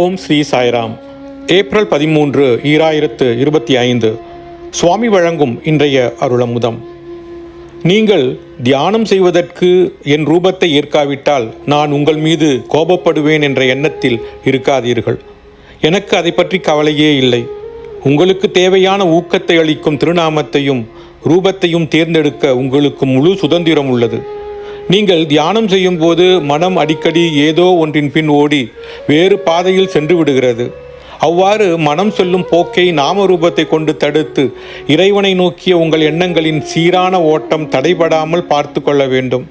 ஓம் Sri Sairam. April பதிமூன்று ஈராயிரத்து இருபத்தி ஐந்து. சுவாமி வழங்கும் இன்றைய அருளமுதம். நீங்கள் தியானம் செய்வதற்கு என் ரூபத்தை ஏற்காவிட்டால் நான் உங்கள் மீது கோபப்படுவேன் என்ற எண்ணத்தில் இருக்காதீர்கள். எனக்கு அதை பற்றி கவலையே இல்லை. உங்களுக்கு தேவையான ஊக்கத்தை அளிக்கும் திருநாமத்தையும் ரூபத்தையும் தேர்ந்தெடுக்க உங்களுக்கு முழு சுதந்திரம் உள்ளது. நீங்கள் தியானம் செய்யும் போது மனம் அடிக்கடி ஏதோ ஒன்றின் பின் ஓடி வேறு பாதையில் சென்று விடுகிறது. அவ்வாறு மனம் செல்லும் போக்கை நாமரூபத்தை கொண்டு தடுத்து இறைவனை நோக்கிய உங்கள் எண்ணங்களின் சீரான ஓட்டம் தடைபடாமல் பார்த்து கொள்ள வேண்டும்.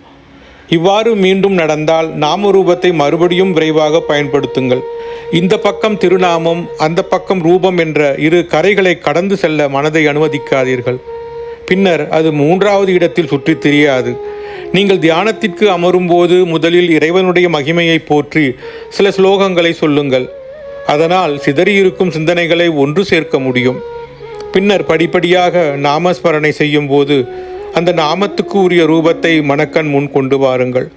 இவ்வாறு மீண்டும் நடந்தால் நாமரூபத்தை மறுபடியும் விரைவாக பயன்படுத்துங்கள். இந்த பக்கம் திருநாமம் அந்த பக்கம் ரூபம் என்ற இரு கரைகளை கடந்து செல்ல மனதை அனுமதிக்காதீர்கள். பின்னர் அது மூன்றாவது இடத்தில் சுற்றித் திரியாது. நீங்கள் தியானத்திற்கு அமரும்போது முதலில் இறைவனுடைய மகிமையை போற்றி சில ஸ்லோகங்களை சொல்லுங்கள். அதனால் சிதறியிருக்கும் சிந்தனைகளை ஒன்று சேர்க்க முடியும். பின்னர் படிப்படியாக நாமஸ்மரணை செய்யும்போது அந்த நாமத்துக்கு உரிய ரூபத்தை மணக்கண் முன் கொண்டு வாருங்கள்.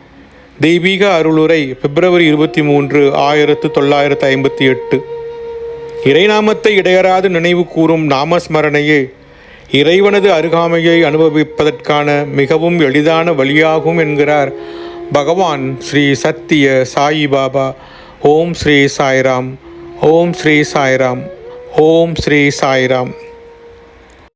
தெய்வீக அருளுரை பிப்ரவரி இருபத்தி மூன்று ஆயிரத்து தொள்ளாயிரத்து ஐம்பத்தி எட்டு. இறைநாமத்தை இடையறாது நினைவு கூறும் நாமஸ்மரணையே இறைவனது அருகாமையை அனுபவிப்பதற்கான மிகவும் எளிதான வழியாகும் என்கிறார். பகவான் ஸ்ரீ சத்திய சாயி பாபா. ஓம் ஸ்ரீ சாய்ராம். ஓம் ஸ்ரீ சாய்ராம். ஓம் ஸ்ரீ சாய்ராம்.